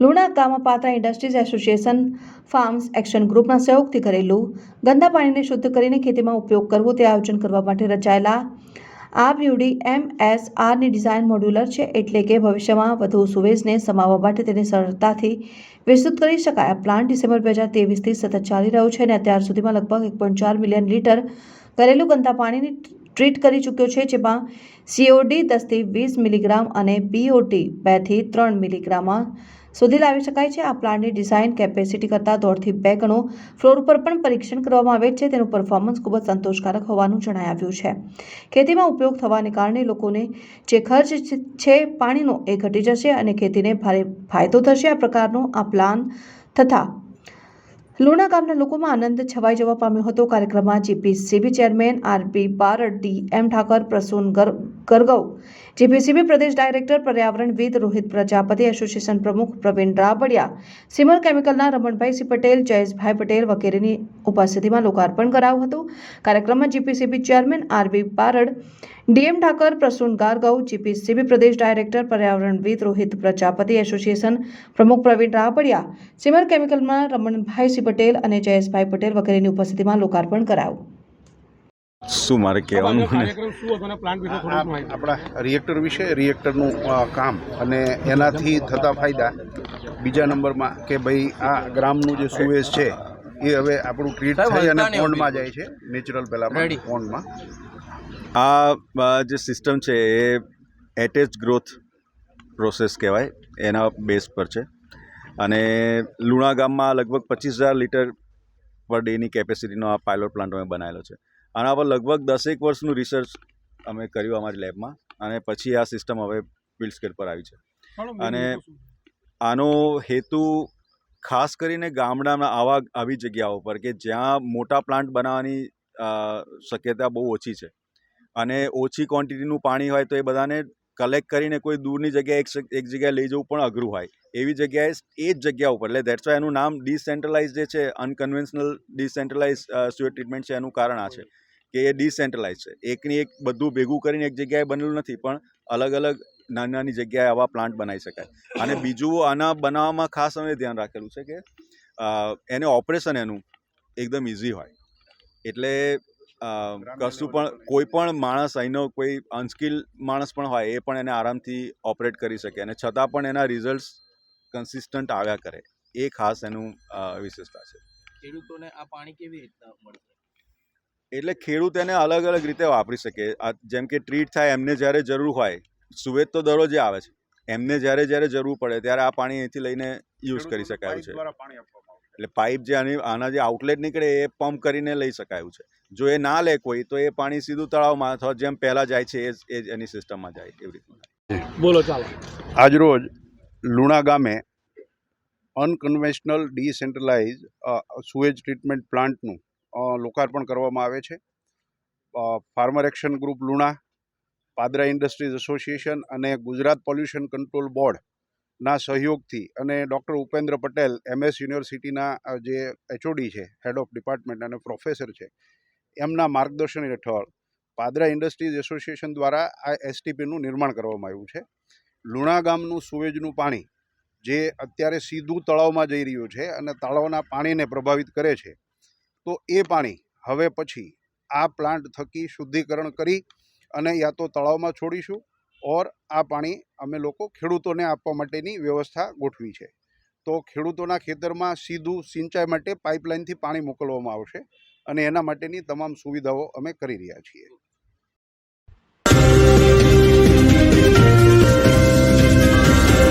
લુણા ગામમાં Padra industries association farms action ગ્રુપના સહયોગથી કરેલું ગંદા પાણીને શુદ્ધ કરીને ખેતીમાં ઉપયોગ કરવો તે આયોજન કરવા માટે રચાયેલા આ બ્યુડી એમ એસ આરની ડિઝાઇન મોડ્યુલર છે એટલે કે ભવિષ્યમાં વધુ સુવેજને સમાવવા માટે તેને સરળતાથી વિસ્તૃત કરી શકાય. આ પ્લાન્ટ ડિસેમ્બર બે હજાર તેવીસથી સતત ચાલી રહ્યો છે અને અત્યાર સુધીમાં લગભગ એક પોઈન્ટ ચાર મિલિયન લીટર ઘરેલું ગંદા પાણીની ટ્રીટ કરી ચૂક્યો છે, જેમાં સીઓડી દસથી વીસ મિલીગ્રામ અને બીઓટી બેથી ત્રણ મિલીગ્રામમાં સુધી લાવી શકાય છે. આ પ્લાન્ટની ડિઝાઇન કેપેસિટી કરતાં દોઢથી બે ગણો ફ્લોર ઉપર પણ પરીક્ષણ કરવામાં આવે છે. તેનું પરફોર્મન્સ ખૂબ જ સંતોષકારક હોવાનું જણાવ્યું છે. ખેતીમાં ઉપયોગ થવાને કારણે લોકોને જે ખર્ચ છે પાણીનો એ ઘટી જશે અને ખેતીને ભારે ફાયદો થશે. આ પ્રકારનો આ પ્લાન તથા લુણા ગામના લોકોમાં આનંદ છવાઈ જવા પામ્યો હતો. કાર્યક્રમમાં GPCB chairman RP Barad D M Thakar, Prasoon ગર- ગરગવ જીપીસીબી પ્રદેશ ડાયરેક્ટર પર્યાવરણવિદ રોહિત પ્રજાપતિ, એસોસિએશન પ્રમુખ પ્રવીણ રાબડિયા, સિમર કેમિકલના રમણભાઈ પટેલ, જયેશભાઈ પટેલ વગેરેની ઉપસ્થિતિમાં લોકાર્પણ કરાયું હતું. કાર્યક્રમમાં GPCB chairman RB Barad DM Thakar Prasoon Gargav GPCB પ્રદેશ ડાયરેક્ટર પર્યાવરણવિદ રોહિત પ્રજાપતિ એસોસિએશન પ્રમુખ પ્રવીણ રાપડિયા સિમર કેમિકલમાં રમણભાઈ સી પટેલ અને જયેશભાઈ પટેલ વગેરેની ઉપસ્થિતિમાં લોકાર્પણ કરાયું. શું મારે કહેવાનું આપણા રિએક્ટર વિશે રિએક્ટરનું કામ અને એનાથી થતા ફાયદા બીજા નંબરમાં કે ભાઈ આ ગ્રામનું જે સુવેશ છે એ હવે આપણું ટ્રીટ થઈ અને પોન્ડમાં જાય છે નેચરલ પહેલાં પોન્ડમાં આ જે સિસ્ટમ છે એ એટેચ ગ્રોથ પ્રોસેસ કહેવાય એના બેઝ પર છે. અને લુણા ગામમાં લગભગ પચીસ હજાર લીટર પર ડેની કેપેસિટીનો આ પાયલોટ પ્લાન્ટ અમે બનાવેલો છે. આના પર લગભગ દસેક વર્ષનું રિસર્ચ અમે કર્યું અમારી લેબમાં અને પછી આ સિસ્ટમ હવે ફિલ્ડ સ્કેલ પર આવી છે. અને આનો હેતુ ખાસ કરીને ગામડાના આવા આવી જગ્યાઓ પર કે જ્યાં મોટા પ્લાન્ટ બનાવવાની શક્યતા બહુ ઓછી છે. અને ઓછી ક્વોન્ટિટીનું પાણી હોય તો એ બધાને કલેક્ટ કરીને કોઈ દૂરની જગ્યાએ એક જગ્યાએ લઈ જવું પણ અઘરું હોય. એવી જગ્યાએ એ જ જગ્યા ઉપર, એટલે દેટ્સ વાય એનું નામ ડિસેન્ટ્રલાઇઝ જે છે અનકન્વેન્શનલ ડિસેન્ટ્રલાઇઝ સ્યુઅર ટ્રીટમેન્ટ છે એનું કારણ આ છે. કે એ ડિસેન્ટ્રલાઇઝ છે. એકની એક બધું ભેગું કરીને એક જગ્યાએ બનેલું નથી, પણ અલગ અલગ નાની નાની જગ્યાએ આવા પ્લાન્ટ બનાવી શકાય. અને બીજું આના બનાવવામાં ખાસ અમે ધ્યાન રાખેલું છે કે એને ઓપરેશન એનું એકદમ ઇઝી હોય. એટલે કશું પણ કોઈ પણ માણસ અહીંનો કોઈ અનસ્કિલ માણસ પણ હોય એ પણ એને આરામથી ઓપરેટ કરી શકે અને છતાં પણ એના રિઝલ્ટ્સ કન્સિસ્ટન્ટ આવ્યા કરે. એ ખાસ એનું વિશેષતા છે. ખેડૂતોને આ પાણી કેવી રીતના મળશે? એટલે ખેડૂત એને અલગ અલગ રીતે વાપરી શકે. જેમ કે ટ્રીટ થાય એમને જ્યારે જરૂર હોય સુવેદ તો દરરોજે આવે છે. એમને જ્યારે જ્યારે જરૂર પડે ત્યારે આ પાણી અહીંથી લઈને યુઝ કરી શકાય છે. એટલે પાઇપ જે આની આના જે આઉટલેટ નીકળે એ પંપ કરીને લઈ શકાયું છે. જો એ ના લે કોઈ તો એ પાણી સીધું તળાવમાં અથવા જેમ પહેલાં જાય છે એ એની સિસ્ટમમાં જાય એવી રીતનું બોલો ચાલો. આજરોજ લુણા ગામે અનકન્વેન્શનલ ડિસેન્ટ્રલાઇઝ સુએજ ટ્રીટમેન્ટ પ્લાન્ટનું લોકાર્પણ કરવામાં આવે છે. Farmer action group Luna Padra industries association અને ગુજરાત પોલ્યુશન કંટ્રોલ બોર્ડના સહયોગથી અને ડૉક્ટર ઉપેન્દ્ર પટેલ એમએસ યુનિવર્સિટીના જે એચઓડી છે, હેડ ઓફ ડિપાર્ટમેન્ટ અને પ્રોફેસર છે, એમના માર્ગદર્શન હેઠળ પાદરા ઇન્ડસ્ટ્રીઝ એસોસિએશન દ્વારા આ એસટીપીનું નિર્માણ કરવામાં આવ્યું છે. લુણા ગામનું સુવેજનું પાણી, જે અત્યારે સીધું તળાવમાં જઈ રહ્યું છે અને તળાવના પાણીને પ્રભાવિત કરે છે, તો એ પાણી હવે પછી આ પ્લાન્ટ થકી શુદ્ધિકરણ કરી અને યા તો તળાવમાં છોડીશું ઓર આ પાણી અમે લોકો ખેડૂતોને આપવા માટેની વ્યવસ્થા ગોઠવી છે. તો ખેડૂતોના ખેતરમાં સીધું સિંચાઈ માટે પાઇપલાઇનથી પાણી મોકલવામાં આવશે અને એના માટેની તમામ સુવિધાઓ અમે કરી રહ્યા છીએ.